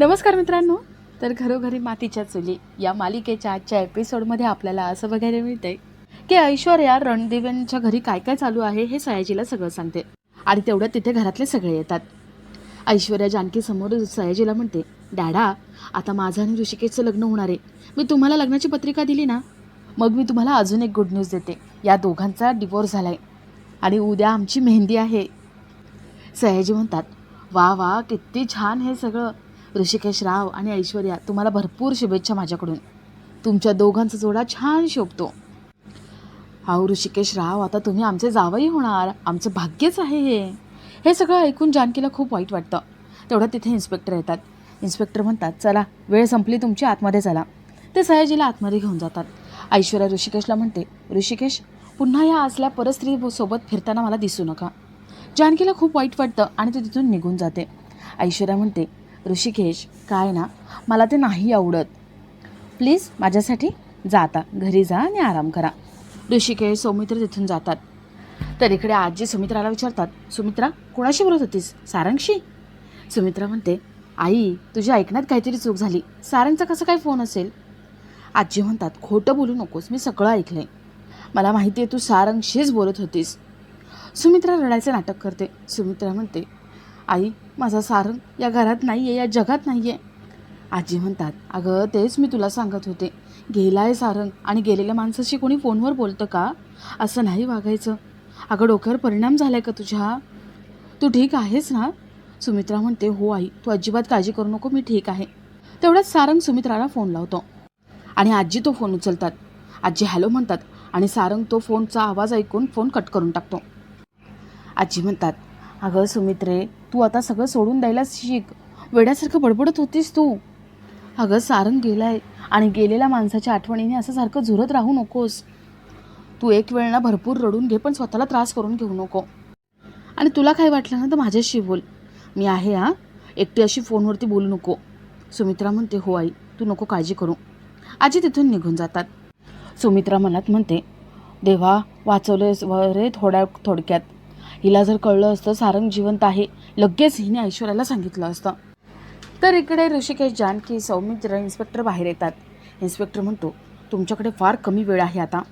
नमस्कार मित्रांनो. तर घरोघरी मातीच्या चुली या मालिकेच्या आजच्या एपिसोडमध्ये आपल्याला असं बघायला मिळतंय की ऐश्वर्या रणदेवांच्या घरी काय काय चालू आहे हे सयाजीला सगळं सांगते. आणि तेवढ्यात तिथे घरातले सगळे येतात. ऐश्वर्या जानकी समोर सयाजीला म्हणते डॅडा आता माझं आणि ऋषिकेशचं लग्न होणार आहे. मी तुम्हाला लग्नाची पत्रिका दिली ना? मग मी तुम्हाला अजून एक गुड न्यूज देते. या दोघांचा डिवोर्स झाला आहे आणि उद्या आमची मेहंदी आहे. सयाजी म्हणतात वा वा किती छान हे सगळं. ऋषिकेश राव आणि ऐश्वर्या तुम्हाला भरपूर शुभेच्छा माझ्याकडून. तुमच्या दोघांचा जोडा छान शोभतो. हाऊ ऋषिकेश राव आता तुम्ही आमचे जावई होणार. आमचं भाग्यच आहे हे. हे सगळं ऐकून जानकीला खूप वाईट वाटतं. तेवढं तिथे इन्स्पेक्टर येतात. इन्स्पेक्टर म्हणतात चला वेळ संपली तुमची आतमध्ये चला. ते सयाजीला आतमध्ये घेऊन जातात. ऐश्वर्या ऋषिकेशला म्हणते ऋषिकेश पुन्हा या असल्या परस्त्री सोबत फिरताना मला दिसू नका. जानकीला खूप वाईट वाटतं आणि ती तिथून निघून जाते. ऐश्वर्या म्हणते ऋषिकेश काय ना? मला ते नाही आवडत. प्लीज माझ्यासाठी जा आता. घरी जा आणि आराम करा. ऋषिकेश सौमित्र तिथून जातात. तर इकडे आजी सुमित्राला विचारतात सुमित्रा कोणाशी बोलत होतीस? सारंगशी? सुमित्रा म्हणते आई तुझ्या ऐकण्यात काहीतरी चूक झाली. सारंगचा कसं काय फोन असेल? आजी म्हणतात खोटं बोलू नकोस मी सगळं ऐकलंय. मला माहिती आहे तू सारंगशीच बोलत होतीस. सुमित्रा रडायचं नाटक करते. सुमित्रा म्हणते आई माझा सारंग या घरात नाही आहे या जगात नाही आहे आजी म्हणतात अगं तेच मी तुला सांगत होते. गेलाय सारंग आणि गेलेल्या माणसाशी कोणी फोनवर बोलतं का? असं नाही वागायचं. अगं डोक्यावर परिणाम झालाय का तुझ्या? तू ठीक आहेस ना? सुमित्रा म्हणते हो आई तू अजिबात काळजी करू नको मी ठीक आहे. तेवढ्याच सारंग सुमित्राला फोन लावतो. आणि आजी तो फोन उचलतात. आजी हॅलो म्हणतात आणि सारंग तो फोनचा आवाज ऐकून फोन कट करून टाकतो. आजी म्हणतात अगं सुमित्रे तू आता सगळं सोडून द्यायला शिक. वेड्यासारखं बडबडत होतीस तू. अगं सारंग गेलाय आणि गेलेल्या माणसाच्या आठवणीने असं सारखं झुरत राहू नकोस. तू एक वेळ ना भरपूर रडून घे पण स्वतःला त्रास करून घेऊ नको. आणि तुला काय वाटलं ना तर माझ्याशी बोल. मी आहे हा. एकटी अशी फोनवरती बोलू नको. सुमित्रा म्हणते हो आई तू नको काळजी करू. आजी तिथून निघून जातात. सुमित्रा मनात म्हणते देवा वाचवले रे थोड्या थोडक्यात. हिला जर कळलं असतं सारंग जिवंत आहे. लगेच हिने ऐश्वर्याला सांगितलं असतं. तर इकडे ऋषिकेश जानकी सौमित्र इन्स्पेक्टर बाहेर येतात. इन्स्पेक्टर म्हणतो तुमच्याकडे फार कमी वेळ आहे आता.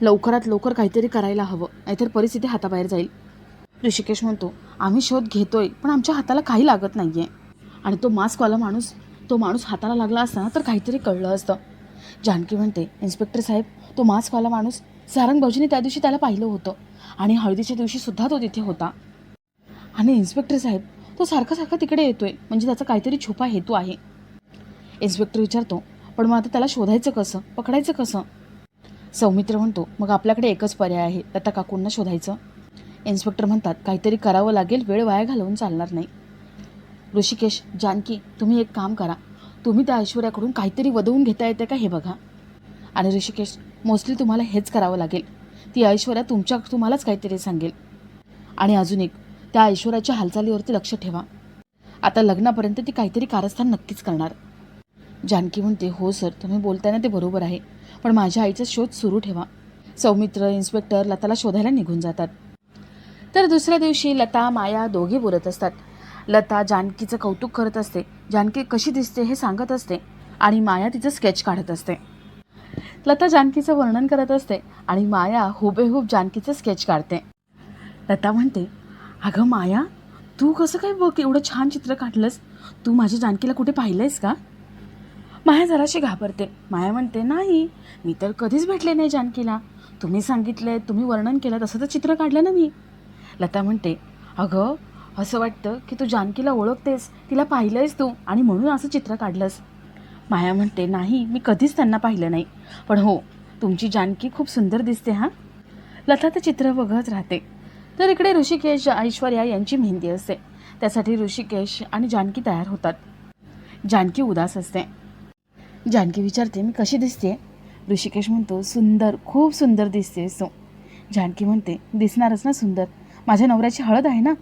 लवकरात लवकर काहीतरी करायला हवं नाहीतर परिस्थिती हाताबाहेर जाईल. ऋषिकेश म्हणतो आम्ही शोध घेतोय पण आमच्या हाताला काही लागत नाही आहे आणि तो मास्कवाला माणूस तो माणूस हाताला लागला असताना तर काहीतरी कळलं असतं. जानकी म्हणते इन्स्पेक्टर साहेब तो मास्कवाला माणूस सारंग भाऊजीने त्या दिवशी त्याला पाहिलं होतं. आणि हळदीच्या दिवशी सुद्धा तो तिथे होता. आणि इन्स्पेक्टर साहेब तो सारखा सारखा तिकडे येतोय. म्हणजे त्याचा काहीतरी छुपा हेतू आहे. इन्स्पेक्टर विचारतो पण मग आता त्याला शोधायचं कसं? पकडायचं कसं? सौमित्र म्हणतो मग आपल्याकडे एकच पर्याय आहे दत्ता काकूंना शोधायचं. इन्स्पेक्टर म्हणतात काहीतरी करावं लागेल वेळ वाया घालवून चालणार नाही. ऋषिकेश जानकी तुम्ही एक काम करा. तुम्ही त्या ऐश्वर्याकडून काहीतरी वदवून घेता येते का हे बघा. आणि ऋषिकेश मोस्टली तुम्हाला हेच करावं लागेल. ती ऐश्वर्या तुमच्या तुम्हालाच काहीतरी सांगेल. आणि अजून एक त्या ऐश्वर्याच्या हालचालीवरती लक्ष ठेवा. आता लग्नापर्यंत ती काहीतरी कारस्थान नक्कीच करणार. जानकी म्हणते हो सर तुम्ही बोलताना ते बरोबर आहे. पण माझ्या आईचा शोध सुरू ठेवा. सौमित्र इन्स्पेक्टर लताला शोधायला निघून जातात. तर दुसऱ्या दिवशी लता माया दोघे बोलत असतात. लता जानकीचं कौतुक करत असते. जानकी कशी दिसते हे सांगत असते. आणि माया तिचं स्केच काढत असते. लता जानकीचं वर्णन करत असते आणि माया हुबेहूब जानकीचं स्केच काढते. लता म्हणते अगं माया तू कसं काय बघ एवढं छान चित्र काढलंस? तू माझ्या जानकीला कुठे पाहिलंयस का? माया जराशी घाबरते. माया म्हणते नाही मी तर कधीच भेटले नाही जानकीला. तुम्ही सांगितलंय तुम्ही वर्णन केलं तसं तर चित्र काढलं ना मी. लता म्हणते अगं असं वाटतं की तू जानकीला ओळखतेस तिला पाहिलंयस तू आणि म्हणून असं चित्र काढलंस. माया म्हणते नाही मी कधीच त्यांना पाहिलं नाही. पण हो तुमची जानकी खूप सुंदर दिसते हां. लता ते चित्र बघत राहते. तर इकडे ऋषिकेश ऐश्वर्या यांची मेहंदी असते. त्यासाठी ऋषिकेश आणि जानकी तयार होतात. जानकी उदास असते. जानकी विचारते मी कशी दिसते ऋषिकेश म्हणतो सुंदर खूप सुंदर दिसतेस सो जानकी म्हणते दिसणारच ना सुंदर. माझ्या नवऱ्याची हळद आहे ना?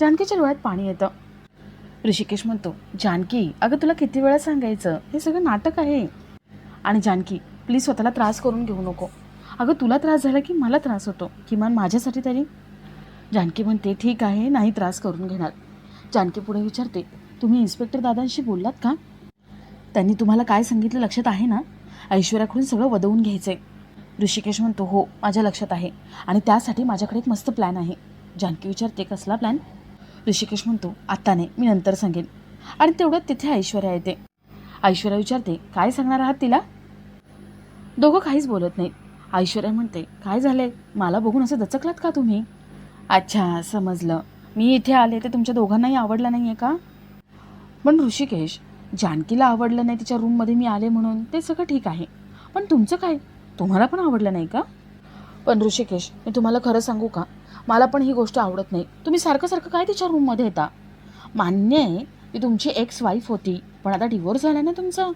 जानकीच्या डोळ्यात पाणी येतं. ऋषिकेश म्हणतो जानकी अगं तुला किती वेळा सांगायचं? हे सगळं नाटक आहे. आणि जानकी प्लीज स्वतःला त्रास करून घेऊ नको. अगं तुला त्रास झाला की मला त्रास होतो. किमान माझ्यासाठी तरी. जानकी म्हणते ठीक आहे नाही त्रास करून घेणार. जानकी पुढे विचारते तुम्ही इन्स्पेक्टर दादांशी बोललात का? त्यांनी तुम्हाला काय सांगितलं लक्षात आहे ना? ऐश्वर्याकडून सगळं वदवून घ्यायचंय. ऋषिकेश म्हणतो हो माझ्या लक्षात आहे आणि त्यासाठी माझ्याकडे एक मस्त प्लॅन आहे. जानकी विचारते कसला प्लॅन ऋषिकेश म्हणतो आत्ता नाही मी नंतर सांगेन. आणि तेवढ्यात तिथे ऐश्वर्या येते. ऐश्वर्या विचारते काय सांगणार आहात तिला? दोघं काहीच बोलत नाहीत. ऐश्वर्या म्हणते काय झालंय? मला बघून असं दचकलात का तुम्ही? अच्छा समजलं. मी इथे आले ते तुमच्या दोघांनाही आवडलं नाही आहे का? पण ऋषिकेश जानकीला आवडलं नाही तिच्या रूममध्ये मी आले म्हणून ते सगळं ठीक आहे. पण तुमचं काय? तुम्हाला पण आवडलं नाही का? पण ऋषिकेश मी तुम्हाला खरं सांगू का? मला पण ही गोष्ट आवडत नाही. तुम्ही सारखं सारखं काय तिच्या रूममध्ये येता? मान्य आहे ती तुमची एक्स वाईफ होती पण आता डिवोर्स झाला ना तुमचा?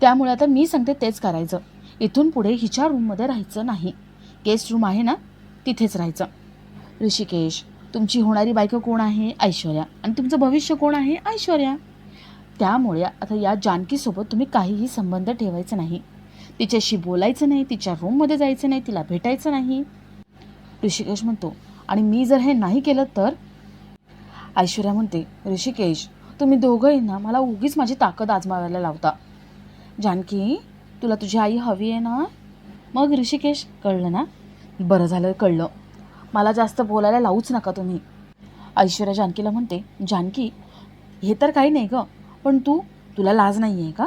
त्यामुळे आता मी सांगते तेच करायचं. इथून पुढे हिच्या रूममध्ये राहायचं नाही. गेस्ट रूम आहे ना तिथेच राहायचं. ऋषिकेश तुमची होणारी बायको कोण आहे? ऐश्वर्या. आणि तुमचं भविष्य कोण आहे? ऐश्वर्या. त्यामुळे आता या जानकीसोबत तुम्ही काहीही संबंध ठेवायचा नाही. तिच्याशी बोलायचं नाही तिच्या रूममध्ये जायचं नाही तिला भेटायचं नाही. ऋषिकेश म्हणतो. आणि मी जर हे नाही केलं तर? ऐश्वर्या म्हणते ऋषिकेश तुम्ही दोघंही ना मला उगीच माझी ताकद आजमावायला लावता. जानकी तुला तुझी आई हवी आहे ना? मग ऋषिकेश कळलं ना? बरं झालं कळलं. मला जास्त बोलायला लावूच नका तुम्ही. ऐश्वर्या जानकीला म्हणते जानकी हे तर काही नाही गं पण तू तुला लाज नाही आहे का?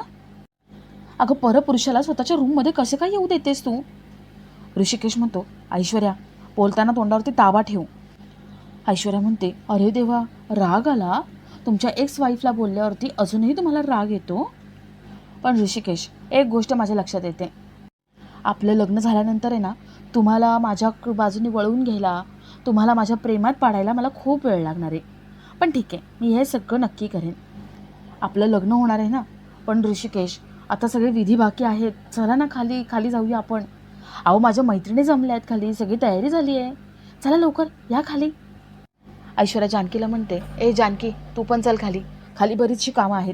अगं परपुरुषाला स्वतःच्या रूममध्ये कसं काय येऊ देतेस तू? ऋषिकेश म्हणतो ऐश्वर्या बोलताना तोंडावरती ताबा ठेवू. ऐश्वर्या म्हणते अरे देवा राग आला? तुमच्या एक्स वाईफला बोलल्यावरती अजूनही तुम्हाला राग येतो? पण ऋषिकेश एक गोष्ट माझ्या लक्षात येते. आपलं लग्न झाल्यानंतर आहे ना तुम्हाला माझ्या बाजूने वळवून घ्यायला तुम्हाला माझ्या प्रेमात पाडायला मला खूप वेळ लागणार आहे. पण ठीक आहे मी हे सगळं नक्की करेन. आपलं लग्न होणार आहे ना पण ऋषिकेश आता सगळे विधी बाकी आहेत. चला ना खाली खाली जाऊया आपण. अहो माझ्या मैत्रिणी जमल्या आहेत खाली. सगळी तयारी झाली आहे. चला लवकर या खाली. ऐश्वर्या जानकीला म्हणते ए जानकी तू पण चल खाली. खाली बरीचशी कामं आहेत.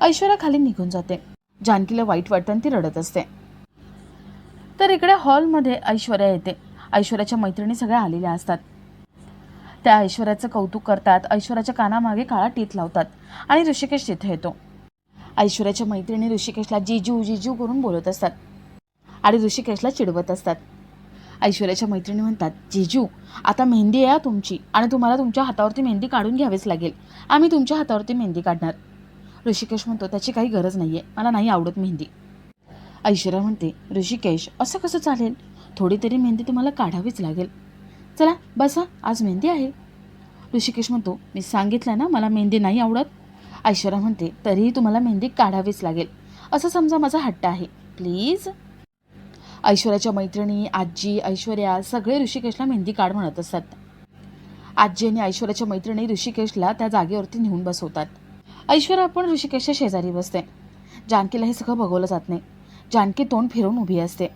ऐश्वर्या खाली निघून जाते. जानकीला वाईट वाटतं आणि ती रडत असते. तर इकडे हॉलमध्ये ऐश्वर्या येते. ऐश्वर्याच्या मैत्रिणी सगळ्या आलेल्या असतात. त्या ऐश्वर्याचं कौतुक करतात. ऐश्वर्याच्या कानामागे काळा टीत लावतात आणि ऋषिकेश तिथे येतो. ऐश्वर्याच्या मैत्रिणी ऋषिकेशला जीजू जीजू करून बोलत असतात. आणि ऋषिकेशला चिडवत असतात. ऐश्वर्याच्या मैत्रिणी म्हणतात जिजू आता मेहंदी आहे तुमची आणि तुम्हाला तुमच्या हातावरती मेहंदी काढून घ्यावीच लागेल. आम्ही तुमच्या हातावरती मेहंदी काढणार. ऋषिकेश म्हणतो त्याची काही गरज नाही आहे मला नाही आवडत मेहंदी. ऐश्वर्या म्हणते ऋषिकेश असं कसं चालेल? थोडी तरी मेहंदी तुम्हाला काढावीच लागेल. चला बसा आज मेहंदी आहे. ऋषिकेश म्हणतो मी सांगितलं ना मला मेहंदी नाही आवडत. ऐश्वर्या म्हणते तरीही तुम्हाला मेहंदी काढावीच लागेल. असं समजा माझा हट्ट आहे. प्लीज. ऐश्वर्याच्या मैत्रिणी आजी ऐश्वर्या सगळे ऋषिकेशला मेहंदी काढ म्हणत असतात. आजी आणि ऐश्वर्याच्या मैत्रिणी ऋषिकेशला त्या जागेवरती नेऊन बसवतात. ऐश्वर्या पण ऋषिकेशच्या शेजारी बसते. जानकीला हे सगळं बघवलं जात नाही. जानकी तोंड फिरवून उभी असते.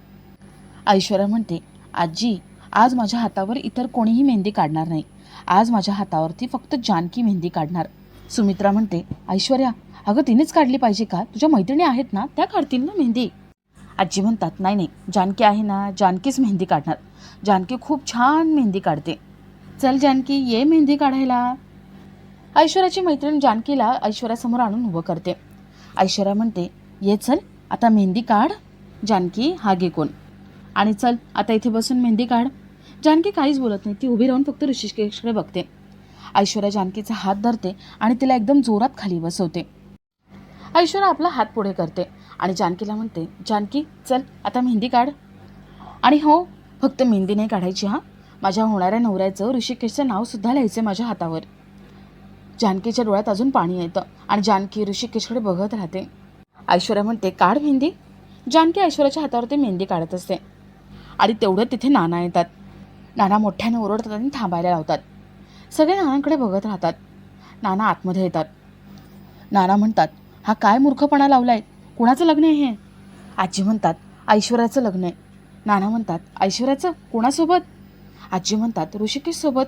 ऐश्वर्या म्हणते आजी आज माझ्या हातावर इतर कोणीही मेहंदी काढणार नाही. आज माझ्या हातावरती फक्त जानकी मेहंदी काढणार. सुमित्रा म्हणते ऐश्वर्या अगं तिनेच काढली पाहिजे का? तुझ्या मैत्रिणी आहेत ना त्या काढतील ना मेहंदी? आजी म्हणतात नाही नाही जानकी आहे ना जानकीच मेहंदी काढणार. जानकी खूप छान मेहंदी काढते. चल जानकी ये मेहंदी काढायला. ऐश्वर्याची मैत्रीण जानकीला ऐश्वर्यासमोर आणून उभं करते. ऐश्वर्या म्हणते ये चल आता मेहंदी काढ जानकी हा घे कोण. आणि चल आता इथे बसून मेहंदी काढ. जानकी काहीच बोलत नाही ती उभी राहून फक्त ऋषिकेशकडे बघते. ऐश्वर्या जानकीचा हात धरते आणि तिला एकदम जोरात खाली बसवते. ऐश्वर्या आपला हात पुढे करते. आणि जानकीला म्हणते जानकी चल आता मेहंदी काढ. आणि हो फक्त मेहंदी नाही काढायची हां. माझ्या होणाऱ्या नवऱ्याचं ऋषिकेशचं नावसुद्धा लिहायचं माझ्या हातावर. जानकीच्या डोळ्यात अजून पाणी येतं आणि जानकी ऋषिकेशकडे बघत राहते. ऐश्वर्या म्हणते काढ मेहंदी. जानकी ऐश्वर्याच्या हातावरती मेहंदी काढत असते. आणि तेवढं तिथे नाना येतात. नाना मोठ्याने ओरडतात आणि थांबायला लावतात. सगळे नानांकडे बघत राहतात. नाना आतमध्ये येतात. नाना म्हणतात हा काय मूर्खपणा लावलाय? कुणाचं लग्न आहे हे? आजी म्हणतात ऐश्वर्याचं लग्न आहे. नाना म्हणतात ऐश्वर्याचं? कोणासोबत? आजी म्हणतात ऋषिकेशसोबत.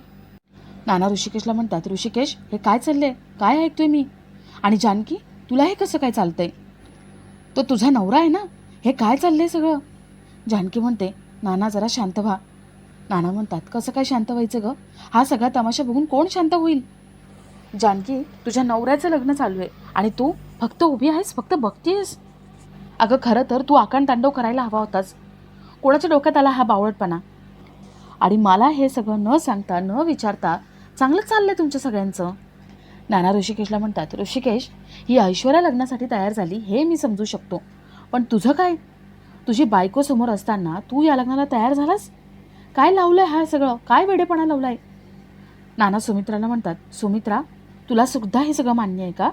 नाना ऋषिकेशला म्हणतात ऋषिकेश हे काय चाललंय? काय ऐकतोय मी? आणि जानकी तुला हे कसं काय चालतंय? तो तुझा नवरा आहे ना? हे काय चाललंय सगळं? जानकी म्हणते नाना जरा शांत व्हा. नाना म्हणतात कसं काय शांत व्हायचं गं? हा सगळा तमाशा बघून कोण शांत होईल? जानकी तुझ्या नवऱ्याचं लग्न चालू आहे आणि तू फक्त उभी आहेस? फक्त बघतीयस? अगं खरं तर तू आकांड तांडव करायला हवा होतास. कोणाच्या डोक्यात आला हा बावळटपणा? आणि मला हे सगळं न सांगता न विचारता चांगलं चाललंय तुमच्या सगळ्यांचं? नाना ऋषिकेशला म्हणतात ऋषिकेश ही ऐश्वर्या लग्नासाठी तयार झाली हे मी समजू शकतो. पण तुझं काय? तुझी बायको समोर असताना तू या लग्नाला तयार झालास? काय लावलंय हा सगळं? काय वेडेपणा लावलाय? नाना सुमित्राला म्हणतात सुमित्रा तुला सुद्धा हे सगळं मान्य आहे का?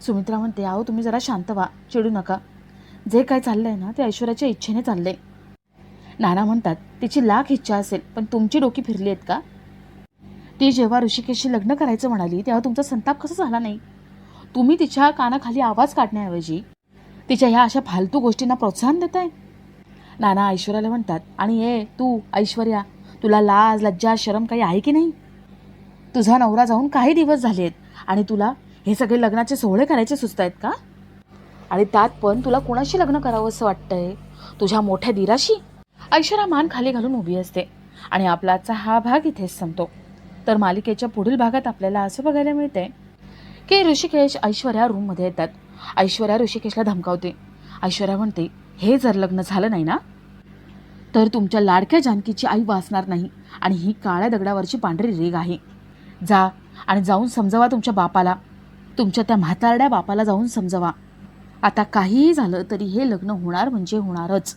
सुमित्रा म्हणते अहो तुम्ही जरा शांत व्हा चिडू नका. जे काय चाललंय ना ते ऐश्वर्याच्या इच्छेने चाललंय. नाना म्हणतात तिची लाख इच्छा असेल पण तुमची डोकी फिरली आहेत का? ती जेव्हा ऋषिकेशशी लग्न करायचं म्हणाली तेव्हा तुमचा संताप कसा झाला नाही? तुम्ही तिच्या कानाखाली आवाज काढण्याऐवजी तिच्या ह्या अशा फालतू गोष्टींना प्रोत्साहन देताय? नाना ऐश्वर्याला म्हणतात आणि ए तू ऐश्वर्या तुला लाज लज्जा शरम काही आहे की नाही? तुझा नवरा जाऊन काही दिवस झाले आहेत आणि तुला हे सगळे लग्नाचे सोहळे करायचे सुचत आहेत का? आणि त्यात पण तुला कोणाशी लग्न करावं असं वाटतंय? तुझ्या मोठ्या दिराशी? ऐश्वर्या मान खाली घालून उभी असते आणि आपलाचा हा भाग इथेच संपतो. तर मालिकेच्या पुढील भागात आपल्याला असं बघायला मिळते की ऋषिकेश ऐश्वर्या रूममध्ये येतात. ऐश्वर्या ऋषिकेशला धमकावते. ऐश्वर्या म्हणते हे जर लग्न झालं नाही ना तर तुमच्या लाडक्या जानकीची आई वाचणार नाही आणि ही काळ्या दगडावरची पांढरी रेग आहे. जा आणि जाऊन समजवा तुमच्या बापाला. तुमच्या त्या म्हातारड्या बापाला जाऊन समजवा. आता काहीही झालं तरी हे लग्न होणार म्हणजे होणारच.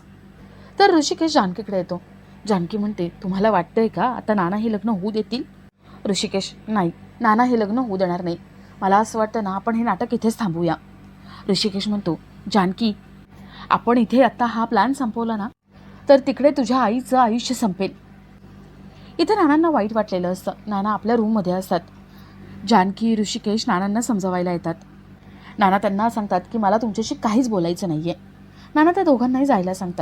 तर ऋषिकेश जानकीकडे येतो. जानकी म्हणते तुम्हाला वाटतंय का आता नाना हे लग्न होऊ देतील? ऋषिकेश नाही नाना हे लग्न होऊ देणार नाही. मला असं वाटतं ना आपण हे नाटक इथेच थांबूया. ऋषिकेश म्हणतो जानकी आपण इथे आत्ता हा प्लॅन संपवला ना तर तिकडे तुझ्या आईचं आयुष्य संपेल. इथे नानांना वाईट वाटलेलं असतं. नाना आपल्या रूममध्ये असतात. जानकी ऋषिकेश नानांना समजवायला येतात. नाना त्यांना सांगतात की मला तुमच्याशी काहीच बोलायचं नाही आहे नाना त्या दोघांनाही जायला सांगतात.